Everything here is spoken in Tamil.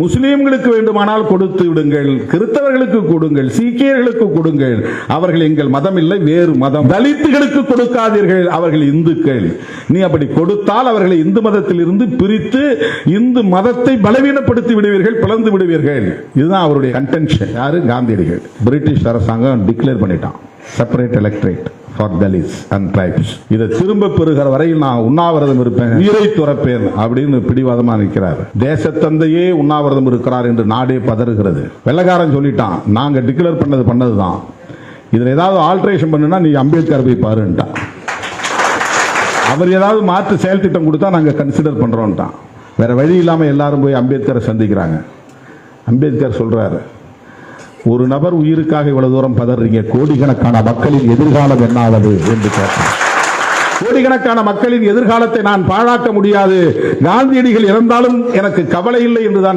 முஸ்லீம்களுக்கு வேண்டுமானால் கொடுத்து விடுங்கள் கிறிஸ்தவர்களுக்கு கொடுங்கள் சீக்கியர்களுக்கு கொடுங்கள். அவர்கள் எங்கள் மதம் இல்லை வேறு மதம். தலித்துகளுக்கு கொடுக்காதீர்கள் அவர்கள் இந்துக்கள். நீ அப்படி கொடுத்தால் அவர்களை இந்து மதத்தில் இருந்து பிரித்து இந்து மதத்தை பலவீனப்படுத்தி விடுவீர்கள் பிளந்து விடுவீர்கள். இதுதான் அவருடைய கன்டென்ஷன் யாரு? காந்தியடிகள். பிரிட்டிஷ் அரசாங்கம் டிக்ளேர் பண்ணிட்டான். Separate electorate for Dalits and tribes இதை திரும்ப பெறுகிற வரையில் நான் உண்ணாவிரதம் இருப்பேன் உயிரை துறப்பேன் அப்படின்னு பிடிவாதமாக நிற்கிறார். தேசத்தந்தையே உண்ணாவிரதம் இருக்கிறார் என்று நாடே பதறுகிறது. வெள்ளக்காரன் சொல்லிட்டான் நாங்கள் டிக்ளேர் பண்ணது பண்ணது தான் இதில் ஏதாவது ஆல்ட்ரேஷன் பண்ணுனா நீ அம்பேத்கர் போய் பாருன்ட்டான். அவர் ஏதாவது மாற்று செயல் திட்டம் கொடுத்தா நாங்கள் கன்சிடர் பண்ணுறோன்ட்டான் வேற வழி இல்லாமல் எல்லாரும் போய் அம்பேத்கரை சந்திக்கிறாங்க. அம்பேத்கர் சொல்கிறாரு ஒரு நபர் உயிருக்காக இவ்வளவு தூரம் பதறீங்க? கோடிக்கணக்கான மக்களின் எதிர்காலம் என்னாவது என்று கேட்டார் கோடிக்கணக்கான மக்களின் எதிர்காலத்தை நான் பாழாக்க முடியாது. காந்தியடிகள் இறந்தாலும் எனக்கு கவலை இல்லை என்றுதான்